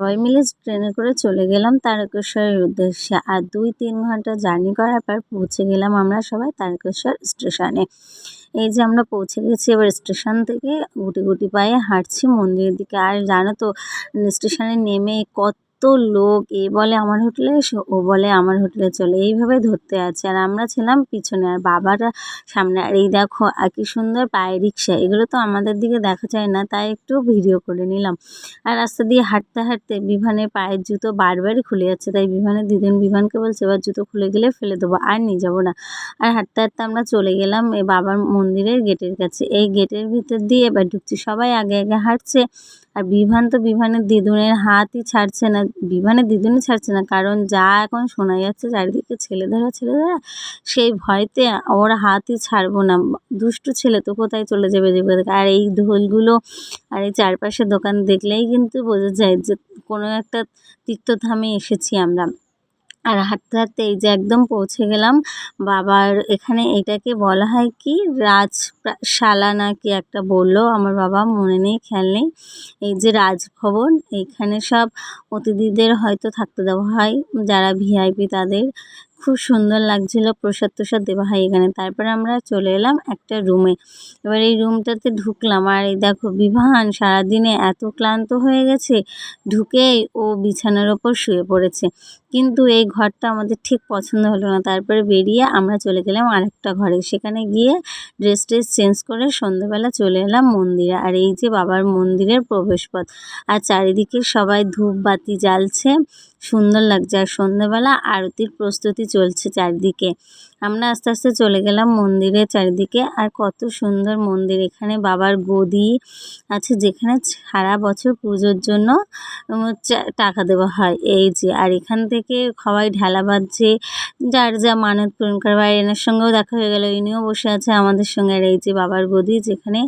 সবাই মিলে ট্রেনে করে চলে গেলাম তারকেশ্বরের উদ্দেশ্যে। আর দুই তিন ঘণ্টা জার্নি করার পর পৌঁছে গেলাম আমরা সবাই তারকেশ্বর স্টেশনে। এই যে আমরা পৌঁছে গেছি, এবার স্টেশন থেকে গুটি গুটি পায়ে হাঁটছি মন্দিরের দিকে। আর জানো তো, স্টেশনে নেমে কত লোক, এ বলে আমার হোটেলে এসো, ও বলে আমার হোটেলে চলে। এইভাবে ধরতে আছে। আর আমরা ছিলাম পিছনে, আর বাবারা সামনে। আর এই দেখো কি সুন্দর পায়ে রিক্সা। এগুলো তো আমাদের দিকে দেখা যায় না, তাই একটু ভিডিও করে নিলাম। আর রাস্তা দিয়ে হাঁটতে হাঁটতে বিভানের পায়ের জুতো বারবারই খুলে যাচ্ছে। তাই বিভানের দিদিন বিভানকে বলছে, এবার জুতো খুলে গেলে ফেলে দেবো, আর নিয়ে যাব না। আর হাঁটতে হাঁটতে আমরা চলে গেলাম এই বাবার মন্দিরের গেটের কাছে। এই গেটের ভিতর দিয়ে এবার ঢুকছি। সবাই আগে আগে হাঁটছে। আর বিভান তো বিভানের দিদুনের হাতই ছাড়ছে না, বিভানের দিদুনই ছাড়ছে না, কারণ যা এখন শোনা যাচ্ছে চারিদিকে ছেলে ধরা ছেলে ধরা সেই ভয়তে ওর হাতই ছাড়বো না। দুষ্টু ছেলে তো কোথায় চলে যাবে যেগুলো আর এই ঢোলগুলো আর এই চারপাশে দোকান দেখলেই কিন্তু বোঝা যায় যে কোনো একটা তীর্থধামে এসেছি আমরা। আর হাঁটতে হাঁটতে এই যে একদম পৌঁছে গেলাম, বাবার এখানে এটাকে বলা হয় কি? রাজশালা না কি একটা বলল, আমার বাবা মনে নেই, খেয়াল নেই। এই যে রাজভবন এইখানে সব অতিথিদের হয়তো থাকতে দেওয়া হয়, যারা ভিআইপি তাদের। খুব সুন্দর লাগছিল, প্রসাদ তোসাদ দেওয়া হয় এখানে। তারপরে আমরা চলে এলাম একটা রুমে। এবার এই রুমটাতে ঢুকলাম, আর এই দেখো বিভান সারাদিনে এত ক্লান্ত হয়ে গেছে, ঢুকেই ও বিছানার ওপর শুয়ে পড়েছে। কিন্তু এই ঘরটা আমাদের ঠিক পছন্দ হলো না। তারপরে বেরিয়ে আমরা চলে গেলাম আরেকটা ঘরে। সেখানে গিয়ে ড্রেস ট্রেস চেঞ্জ করে সন্ধ্যেবেলা চলে এলাম মন্দিরে। আর এই যে বাবার মন্দিরের প্রবেশপথ। আর চারিদিকে সবাই ধূপ বাতি জ্বালছে, সুন্দর লাগছে। আর সন্ধ্যেবেলা আরতির প্রস্তুতি চলছে চারিদিকে। আমরা আস্তে আস্তে চলে গেলাম মন্দিরের চারিদিকে। আর কত সুন্দর মন্দির এখানে। বাবার গদি আছে যেখানে সারা বছর পুজোর জন্য টাকা দেওয়া হয়। এই যে, আর এখান থেকে সবাই ঢালা বাজছে যার যা মানত পূরণ করবে আর এনার সঙ্গেও দেখা হয়ে গেল। ইনিও বসে আছে আমাদের সঙ্গে। আর এই যে, বাবার গদি যেখানে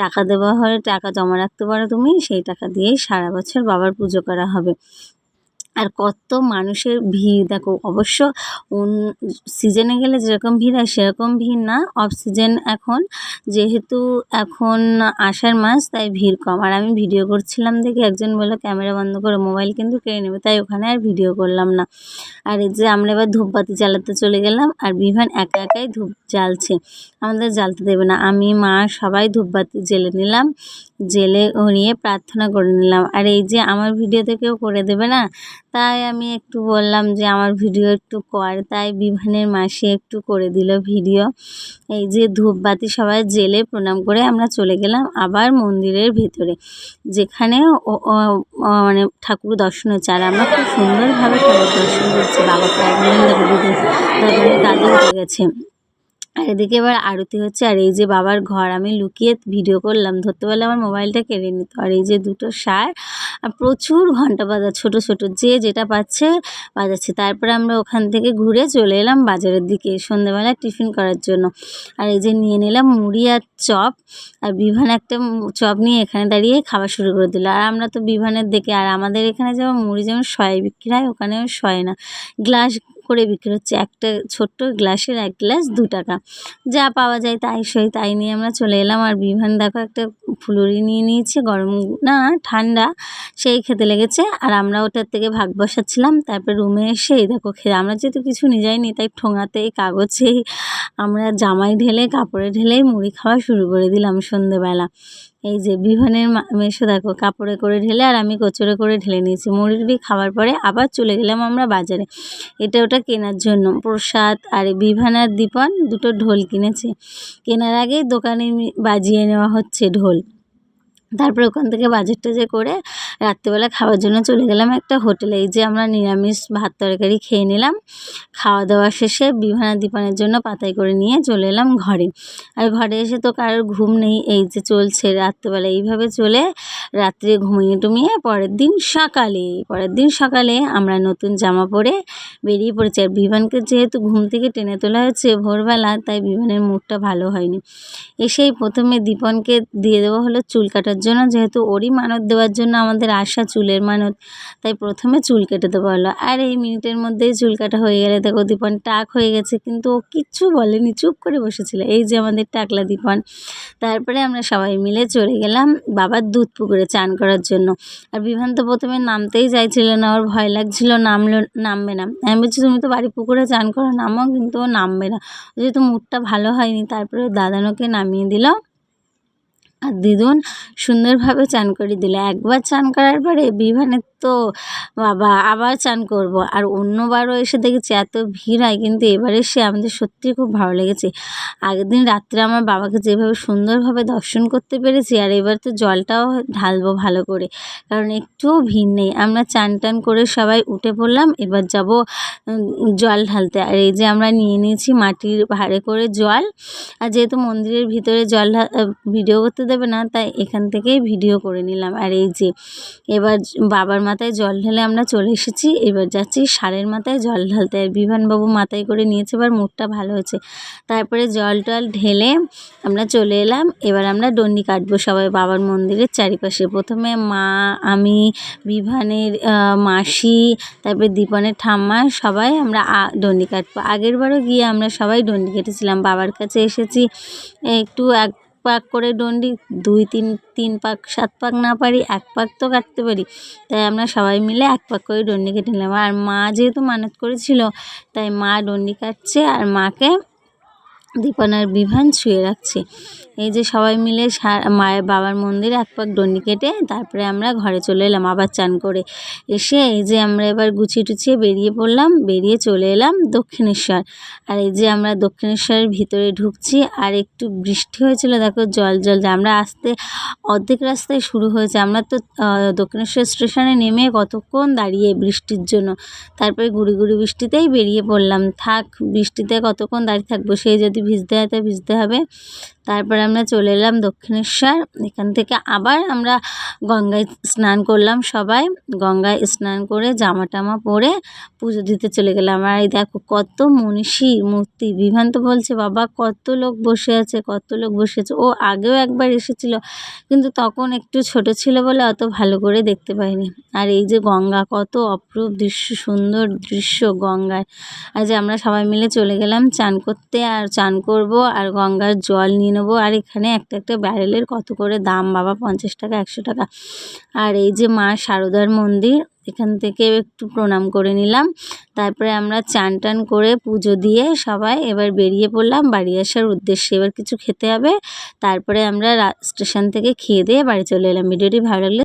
টাকা দেওয়া হয়, টাকা জমা রাখতে পারো তুমি, সেই টাকা দিয়েই সারা বছর বাবার পুজো করা হবে। আর কত মানুষের ভিড়। দেখো, অবশ্য সিজনে গেলে যেরকম ভিড় হয়, সেরকম ভিড় না। অফ সিজন এখন, যেহেতু এখন আষাঢ় মাস, তাই ভিড় কম। আর আমি ভিডিও করছিলাম দেখে একজন বলল, ক্যামেরা বন্ধ করে মোবাইল কিন্তু কেড়ে নেবে। তাই ওখানে আর ভিডিও করলাম না। আর এই যে আমরা এবার ধূপবাতি জ্বালাতে চলে গেলাম, আর বিভান একা একাই ধূপ জ্বালছে। আমাদের জ্বালতে দেবে না। আমি, মা সবাই ধূপবাতি জ্বেলে নিলাম জেলে নিয়ে প্রার্থনা করে নিলাম। আর এই যে আমার ভিডিওতে কেউ করে দেবে না তাই আমি একটু বললাম যে আমার ভিডিও একটু কর, তাই বিভানের মাসি একটু করে দিল ভিডিও। এই যে ধূপবাতি সবাই জেলে প্রণাম করে আমরা চলে গেলাম আবার মন্দিরের ভিতরে, যেখানে মানে ঠাকুর দর্শন হচ্ছে। আর আমরা খুব সুন্দরভাবে ঠাকুর দর্শন করছি, বাবা প্রায় দাদু গেছে। আর এদিকে এবার আরতি হচ্ছে, আর এই যে বাবার ঘর, আমি লুকিয়ে ভিডিও করলাম। ধরতে পারলে আমার মোবাইলটা কেড়ে নিত। আর এই যে দুটো সার, আর প্রচুর ঘণ্টা বাজা ছোট ছোট, যে যেটা পাচ্ছে বাজাচ্ছে। তারপরে আমরা ওখান থেকে ঘুরে চলে এলাম বাজারের দিকে সন্ধ্যেবেলা টিফিন করার জন্য। আর এই যে নিয়ে নিলাম মুড়ি আর চপ, আর বিভান একটা চপ নিয়ে এখানে দাঁড়িয়ে খাওয়া শুরু করে দিল। আর আমরা তো বিভানের দেখে আর আমাদের এখানে যেমন মুড়ি যেমন শয়ে বিক্রি হয়, ওখানেও শয়ে না। গ্লাস করে বিক্রি হচ্ছে একটা ছোট্ট গ্লাসের এক গ্লাস দু টাকা। যা পাওয়া যায় তাই সই, তাই নিয়ে আমরা চলে এলাম। আর বিভান দেখো একটা ফুলুরি নিয়ে নিয়েছে, গরম না, ঠান্ডা, সেই খেতে লেগেছে। আর আমরা ওটার থেকে ভাগ বসাচ্ছিলাম, তারপর রুমে এসে এই দেখো খেয়ে আমরা যেহেতু কিছু নিয়ে যাইনি, তাই ঠোঙাতে কাগজে আমরা জামাই ঢেলে, কাপড়ে ঢেলেই মুড়ি খাওয়া শুরু করে দিলাম সন্ধেবেলা। এই যে বিভানের মেশো দেখো, কাপড়ে করে ঢেলে আর আমি কচুরে করে ঢেলে নিয়েছি। মুড়ি খাওয়ার পরে আবার চলে গেলাম আমরা বাজারে। এটা ওটা কেনার জন্য। প্রসাদ আর বিভানার দীপন দুটো ঢোল কিনেছে। কেনার আগেই দোকানে বাজিয়ে নেওয়া হচ্ছে ঢোল। তারপরে ওখান থেকে বাজারটা যে করে রাত্রিবেলা খাওয়ার জন্য চলে গেলাম একটা হোটেলে। এই যে আমরা নিরামিষ ভাত তরকারি খেয়ে নিলাম। খাওয়া দাওয়া শেষে বিভানা দীপানের জন্য পাতায় করে নিয়ে চলে এলাম ঘরে। আর ঘরে এসে তো কারোর ঘুম নেই, এই যে চলছে রাত্রিবেলা। এইভাবে চলে রাত্রে ঘুমিয়ে টুমিয়ে পরের দিন সকালে, পরের দিন সকালে আমরা নতুন জামা পরে বেরিয়ে পড়েছি। আর বিমানকে যেহেতু ঘুম থেকে টেনে তোলা হয়েছে ভোরবেলা, তাই বিমানের মুডটা ভালো হয়নি। এসেই প্রথমে দীপনকে দিয়ে দেওয়া হলো চুল কাটার জন্য, যেহেতু ওরই মানত দেওয়ার জন্য আমাদের আসা চুলের মানত। তাই প্রথমে চুল কেটে দেবো বলল, আর, এই মিনিটের মধ্যেই চুল কাটা হয়ে গেলে দেখো দীপন টাক হয়ে গেছে। কিন্তু ও কিচ্ছু বলেনি, চুপ করে বসেছিল। এই যে আমাদের টাকলা দীপন। তারপরে আমরা সবাই মিলে চলে গেলাম বাবার দুধ পুকুরে চান করার জন্য। আর বিভান তো প্রথমে নামতেই চাইছিল না, ওর ভয় লাগছিল, নামলো, নামবে না। আমি বলছি, তুমি তো বাড়ি পুকুরে চান করো, নামো, কিন্তু ও নামবে না। যেহেতু মুডটা ভালো হয়নি। তারপরে দাদানোকে নামিয়ে দিল। আর দিদুন সুন্দরভাবে চান করে দিল। একবার চান করার পরে বিভানের তো বাবা আবার চান করব। আর অন্যবারও এসে দেখেছি এত ভিড় হয়, কিন্তু এবার এসে আমাদের সত্যিই খুব ভালো লেগেছে। আগের দিন রাত্রে আমার বাবাকে যেভাবে সুন্দরভাবে দর্শন করতে পেরেছি, আর এবার তো জলটাও ঢালবো ভালো করে, কারণ একটুও ভিড় নেই। আমরা চান টান করে সবাই উঠে পড়লাম, এবার যাব জল ঢালতে। আর এই যে আমরা নিয়ে নিয়েছি মাটির ভাড়ে করে জল। আর যেহেতু মন্দিরের ভিতরে জল ভিডিও করতে দেবে না, তাই এখান থেকেই ভিডিও করে নিলাম। আর এই যে, এবার বাবার মাথায় জল ঢেলে আমরা চলে এসেছি। এবার যাচ্ছি সারের মাথায় জল ঢালতে। আর বিভানবাবু মাথায় করে নিয়েছে, এবার মুডটা ভালো হয়েছে। তারপরে জল টল ঢেলে আমরা চলে এলাম। এবার আমরা ডন্ডি কাটবো সবাই বাবার মন্দিরের চারিপাশে। প্রথমে মা, আমি, বিভানের মাসি, তারপরে দীপনের ঠাম্মা, সবাই আমরা ডন্ডি কাটবো। আগের বারও গিয়ে আমরা সবাই ডন্ডি কেটেছিলাম। বাবার কাছে এসেছি, একটু এক পাক করে ডন্ডি, দুই তিন তিন পাক, সাত পাক না পারি, এক পাক তো কাটতে পারি। তাই আমরা সবাই মিলে এক পাক করে ডন্ডি কেটে নিলাম। আর মা যেহেতু মানত করেছিল, তাই মা ডন্ডি কাটছে আর মাকে দীপনার বিভান ছুঁয়ে রাখছে। এই যে সবাই মিলে মায়ের বাবার মন্দিরে এক পাক ডন্ডি কেটে তারপরে আমরা ঘরে চলে এলাম আবার চান করে। এসে এই যে আমরা এবার গুছিয়ে টুছিয়ে বেরিয়ে পড়লাম, বেরিয়ে চলে এলাম দক্ষিণেশ্বর। আর এই যে আমরা দক্ষিণেশ্বরের ভিতরে ঢুকছি আর একটু বৃষ্টি হয়েছিল, দেখো জল জল আমরা আসতে, অর্ধেক রাস্তায় শুরু হয়েছে। আমরা তো দক্ষিণেশ্বর স্টেশনে নেমে কতক্ষণ দাঁড়িয়ে বৃষ্টির জন্য। তারপরে গুড়ি গুড়ি বৃষ্টিতেই বেরিয়ে পড়লাম। থাক, বৃষ্টিতে কতক্ষণ দাঁড়িয়ে থাকব সেই যদি ভিজতে হয় তো ভিজতে হবে। তারপরে আমরা চলে এলাম দক্ষিণেশ্বর। এখান থেকে আবার আমরা গঙ্গায় স্নান করলাম সবাই। গঙ্গায় স্নান করে জামা টামা পরে পুজো দিতে চলে গেলাম। আর এই দেখো কত মনীষী মূর্তি বিভান তো বলছে বাবা, কত লোক বসে আছে, কত লোক বসে আছে। ও আগেও একবার এসেছিল, কিন্তু তখন একটু ছোট ছিল বলে অত ভালো করে দেখতে পাইনি। আর এই যে গঙ্গা, কত অপরূপ দৃশ্য, সুন্দর দৃশ্য গঙ্গায়। আর যে আমরা সবাই মিলে চলে গেলাম, চান করতে, আর চান করব, আর গঙ্গার জল নিয়ে নেব। আর এখানে একটা একটা ব্যারেলের কত করে দাম বাবা? পঞ্চাশ টাকা, একশো টাকা। আর এই যে মা সারদার মন্দির, এখান থেকে একটু প্রণাম করে নিলাম। তারপরে আমরা চান টান করে পুজো দিয়ে সবাই এবার বেরিয়ে পড়লাম। বাড়ি আসার উদ্দেশ্যে এবার কিছু খেতে হবে। তারপরে আমরা স্টেশন থেকে খেয়ে দিয়ে বাড়ি চলে এলাম। ভিডিওটি ভালো লাগলে